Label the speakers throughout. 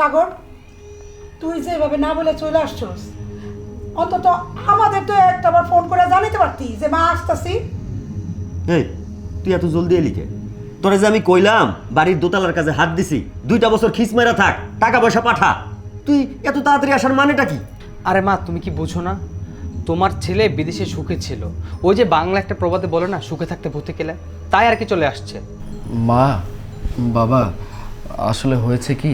Speaker 1: সাগর তুই যে এভাবে না বলে চলে আসছস অন্তত আমাদের তো একটা বার ফোন করে জানাতে পারতি যে মা আসতাছি।
Speaker 2: এই তুই এত জলদি এলি কে? তোরে যে আমি কইলাম বাড়ির দোতলার কাছে হাত দিছি দুইটা বছর খিস মেরা থাক টাকা পয়সা পাঠা তুই এত তাড়াতাড়ি আসার মানেটা কি?
Speaker 3: আরে মা তুমি কি বুঝো না? তোমার ছেলে বিদেশে সুখে ছিল। ওই যে বাংলা একটা প্রবাদে বলে না সুখে থাকতে ভূতে গেলে তাই আর কি চলে আসছে?
Speaker 4: মা বাবা আসলে হয়েছে কি?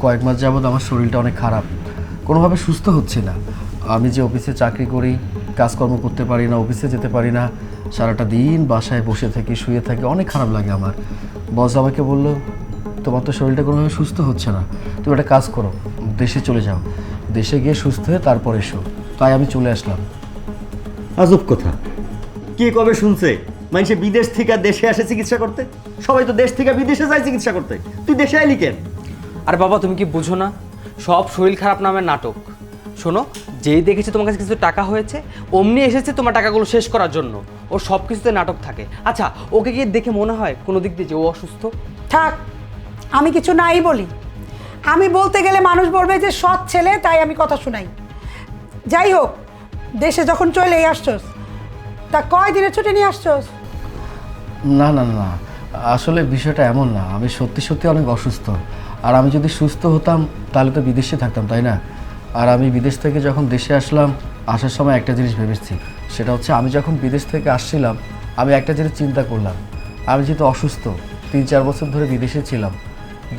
Speaker 4: কয়েক মাস যাবৎ আমার শরীরটা অনেক খারাপ। কোনোভাবে সুস্থ হচ্ছে না। আমি যে অফিসে চাকরি করি, কাজকর্ম করতে পারি না, অফিসে যেতে পারি না, সারাটা দিন বাসায় বসে থাকি, শুয়ে থাকি, অনেক খারাপ লাগে আমার। বস আমাকে বলল, তোমার তো শরীরটা কোনোভাবে সুস্থ হচ্ছে না। তুমি একটা কাজ করো, দেশে চলে যাও। দেশে গিয়ে সুস্থ হয়ে তারপর এসো। তাই আমি চলে আসলাম।
Speaker 2: আজব কথা। কে কবে শুনছে? মানুষে বিদেশ থেকে দেশে আসে চিকিৎসা করতে? সবাই তো দেশ থেকে বিদেশে যায় চিকিৎসা করতে। তুই দেশে আইলি কেন?
Speaker 3: আর বাবা তুমি কি বুঝো না? সব শরীর খারাপ নামের নাটক। শোনো যেই দেখেছে তোমার কাছে কিছু টাকা হয়েছে অমনি এসেছে তোমার টাকাগুলো শেষ করার জন্য। ওর সব কিছুতে নাটক থাকে। আচ্ছা ওকে গিয়ে দেখে মনে হয় কোনো দিক দিয়ে যে ও অসুস্থ?
Speaker 1: থাক আমি কিছু নাই বলি। আমি বলতে গেলে মানুষ বলবে যে সৎ ছেলে তাই আমি কথা শুনাই। যাই হোক দেশে যখন চলেই আসছস তা কয় দিনের ছুটি নিয়ে আসছস?
Speaker 4: না না না আসলে বিষয়টা এমন না। আমি সত্যি সত্যি অনেক অসুস্থ। আর আমি যদি সুস্থ হতাম, তাহলে তো বিদেশে থাকতাম, তাই না? আর আমি বিদেশ থেকে যখন দেশে আসলাম, আসার সময় একটা জিনিস ভেবেছি, সেটা হচ্ছে আমি যখন বিদেশ থেকে আসছিলাম, আমি একটা জিনিস চিন্তা করলাম। আমি যেহেতু অসুস্থ, তিন চার বছর ধরে বিদেশে ছিলাম,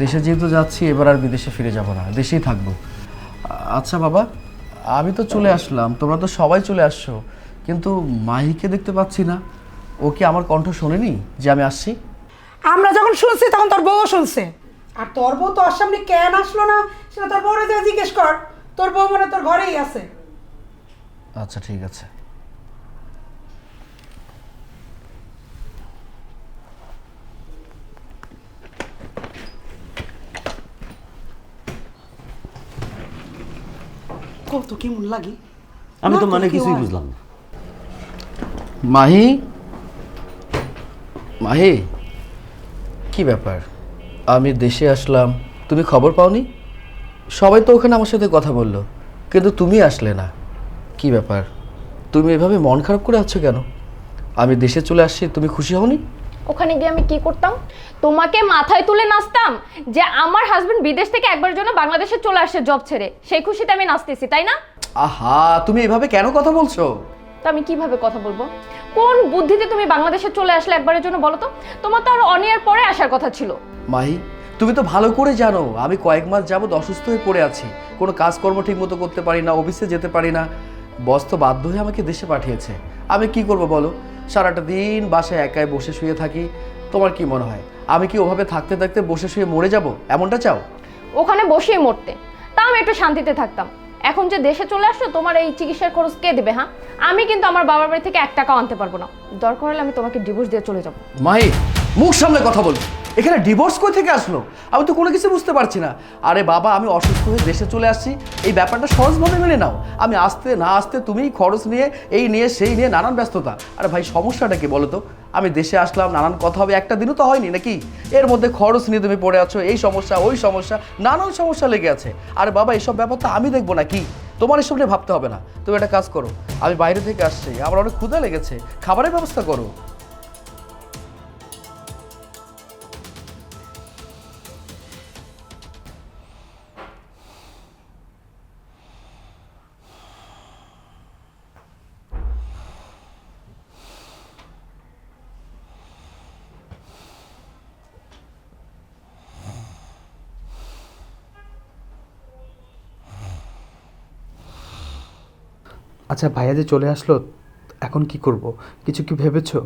Speaker 4: দেশে যেহেতু যাচ্ছি, এবার আর বিদেশে ফিরে যাব না, দেশেই থাকব। আচ্ছা বাবা, আমি তো চলে আসলাম, তোমরা তো সবাই চলে আসছো, কিন্তু মাহিকে দেখতে পাচ্ছি না। ও কি আমার কণ্ঠ শোনেনি যে আমি আসছি?
Speaker 1: আমরা যখন শুনছি, তখন তোর বউ শুনছে। আর তোর বউ তোর সামনে কেন আসলো না সেটা তোর বউরে যা জিজ্ঞেস কর। তোর বউ মনে তোর ঘরেই আছে।
Speaker 4: আচ্ছা ঠিক আছে।
Speaker 1: কত কেমন লাগে?
Speaker 2: আমি তো মানে কিছুই বুঝলাম না।
Speaker 4: মাহি? মাহি? কি ব্যাপার? আমি দেশে আসলাম তুমি খবর পাওনি? সবাই তো ওখানে আমার সাথে কথা বলল কিন্তু তুমি আসলে না। কি ব্যাপার? তুমি এভাবে মন খারাপ করে আছো কেন? আমি দেশে চলে আসছি তুমি খুশি হওনি?
Speaker 5: ওখানে গিয়ে আমি কি করতাম? তোমাকে মাথায় তুলে নাচতাম যে আমার হাজবেন্ড বিদেশ থেকে একবার জন্য বাংলাদেশে চলে আসছে জব ছেড়ে। সেই খুশিতে আমি নাচতেছি তাই না?
Speaker 4: আহা তুমি এভাবে কেন কথা বলছো?
Speaker 5: তো আমি কীভাবে কথা বলব? কোন বুদ্ধিতে তুমি বাংলাদেশে চলে আসলে একবারের জন্য বলো তো? তোমার তো আর অনিয়ার পরে আসার কথা ছিল।
Speaker 4: মাহি তুমি তো ভালো করে জানো আমি কয়েক মাস যাবৎ অসুস্থ হয়ে পড়ে আছি। কোনো কাজকর্ম ঠিক মতো করতে পারি না অফিসে যেতে পারি না। বস তো বাধ্য হয়ে আমাকে দেশে পাঠিয়েছে। আমি কি করব বলো? সারাটা দিন বাসায় একাই বসে শুয়ে থাকি। তোমার কি মনে হয়? আমি কি ওভাবে থাকতে থাকতে বসে শুয়ে মরে যাব? এমনটা চাও?
Speaker 5: ওখানে বসেই মরতে। তা আমি একটু শান্তিতে থাকতাম। এখন যে দেশে চলে আসছো, তোমার এই চিকিৎসার খরচ কে দেবে হ্যাঁ? আমি কিন্তু আমার বাবার বাড়ি থেকে এক টাকাও আনতে পারব না। দরকার হলে আমি তোমাকে ডিভোর্স দিয়ে চলে যাব।
Speaker 4: মাহি, মুখ সামনে কথা বল। এখানে ডিভোর্স কই থেকে আসলো? আমি তো কোনো কিছু বুঝতে পারছি না। আরে বাবা, আমি অসুস্থ হয়ে দেশে চলে আসছি। এই ব্যাপারটা সহজভাবে মেনে নাও। আমি আসতে না আসতে তুমি খরচ নিয়ে, এই নিয়ে, সেই নিয়ে নানান ব্যস্ততা। আরে ভাই, সমস্যাটা কি বলো তো? আমি দেশে আসলাম, নানান কথা হবে, একটা দিনও তো হয়নি নাকি? এর মধ্যে খরচ নিয়ে তুমি পড়ে আছো, এই সমস্যা, ওই সমস্যা, নানান সমস্যা লেগে আছে। আর বাবা, এসব ব্যাপার তো আমি দেখব না কি তোমার এসব নিয়ে ভাবতে হবে না। তুমি একটা কাজ করো, আমি বাইরে থেকে আসছি, আমার অনেক ক্ষুধা লেগেছে, খাবারের ব্যবস্থা করো।
Speaker 3: আচ্ছা ভাইয়া যে চলে আসলো এখন কি করব? কিছু কি ভেবেছো?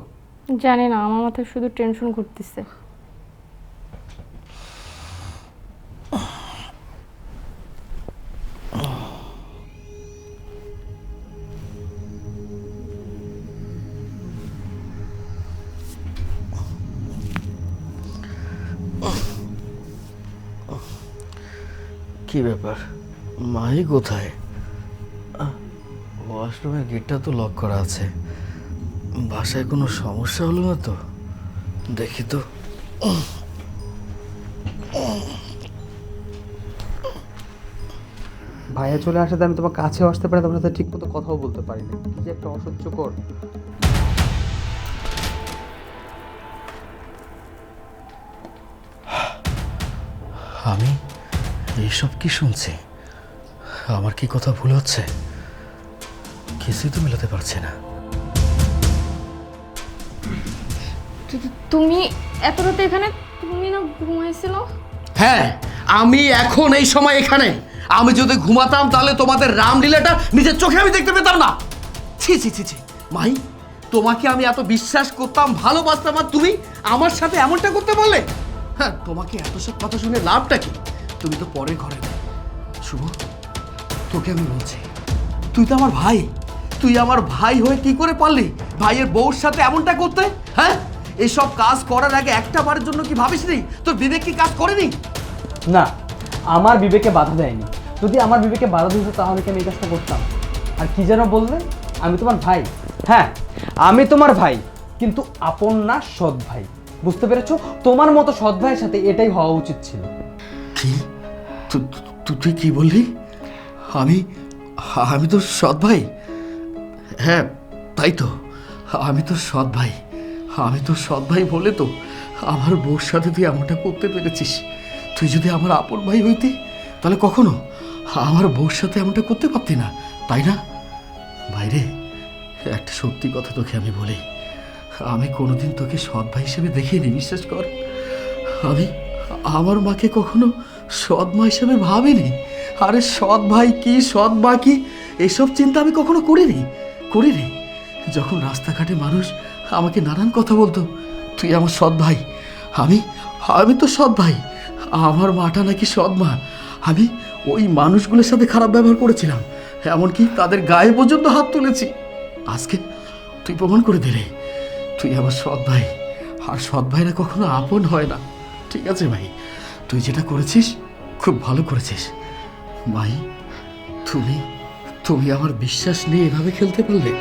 Speaker 5: জানি না আমার মাথায় শুধু টেনশন ঘুরতেছে।
Speaker 4: কি ব্যাপার? মাহি কোথায়? ওয়াশরুমের গেটটা তো লক করা আছে। বাসায় কোনো সমস্যা হলো না তো? দেখি তো।
Speaker 3: ভাইয়া চলে আসাতে আমি তোমার কাছেও আসতে পারি তোমার সাথে ঠিক মতো কথাও বলতে পারি না। কি যে একটা অসহ্যকর।
Speaker 6: আমি এইসব কি শুনছি? আমার কি কথা ভুল হচ্ছে? কিছুই তো মেলাতে পারছে না।
Speaker 5: তুমি এত রাতে এখানে? তুমি না ঘুমাইছিল?
Speaker 4: হ্যাঁ আমি এখন এই সময় এখানে। আমি যদি ঘুমাতাম তাহলে তোমাদের রামলীলাটা নিজের চোখে আমি দেখতে পেতাম না। ছি ছি ছি ছি। মাই তোমাকে আমি এত বিশ্বাস করতাম ভালোবাসতাম আর তুমি আমার সাথে এমনটা করতে পারলে? হ্যাঁ তোমাকে এত সব কথা শুনে লাভটা কি? তুমি তো পরের ঘরে। শুভ তোকে আমি বলছি। তুই তো আমার ভাই। তুই আমার ভাই হয়ে কি করে পারলি? ভাইয়ের বউর সাথে এমনটা করতে? হ্যাঁ? এসব কাজ করার আগে একটা বারের জন্য কি ভাবিস নি? তোর বিবেক কি কাজ করেনি?
Speaker 3: না আমার বিবেকে বাধা দেয়নি। যদি আমার বিবেকে বাধা দিত তাহলে কি আমি এই কাজটা করতাম? আর কি যেন বললে? আমি তোমার ভাই। হ্যাঁ আমি তোমার ভাই কিন্তু আপন না সৎ ভাই। বুঝতে পেরেছ? তোমার মতো সৎ ভাইয়ের সাথে এটাই হওয়া উচিত ছিল।
Speaker 4: কি? তুই কি বললি? আমি আমি তো সৎ ভাই। হ্যাঁ তাই তো। আমি তো সৎ ভাই। আমি তো সৎ ভাই বলে তো আমার বউর সাথে তুই এমনটা করতে পেরেছিস। তুই যদি আমার আপন ভাই হইতি, তাহলে কখনো আমার বউর সাথে এমনটা করতে পারতি না, তাই না? ভাইরে, একটা সত্যি কথা তোকে আমি বলি। আমি কোনোদিন তোকে সৎ ভাই হিসেবে দেখিনি, বিশ্বাস কর। আমি আমার মাকে কখনো সৎ মা হিসেবে ভাবিনি। আরে সৎ ভাই কি, সৎ মা কি, এসব চিন্তা আমি কখনো করিনি। করিনি যখন রাস্তাঘাটে মানুষ আমাকে নানান কথা বলতো, তুই আমার সৎ ভাই, আমি আমি তো সৎ ভাই, আমার মাটা নাকি সৎ মা, আমি ওই মানুষগুলোর সাথে খারাপ ব্যবহার করেছিলাম, এমনকি তাদের গায়ে পর্যন্ত হাত তুলেছি। আজকে তুই প্রমাণ করে দিলে তুই আমার সৎ ভাই, আর সৎ ভাইরা কখনো আপন হয় না। ঠিক আছে ভাই, তুই যেটা করেছিস, খুব ভালো করেছিস। ভাই, তুমি তুমি আমার বিশ্বাস নিয়ে এভাবে খেলতে পারলে?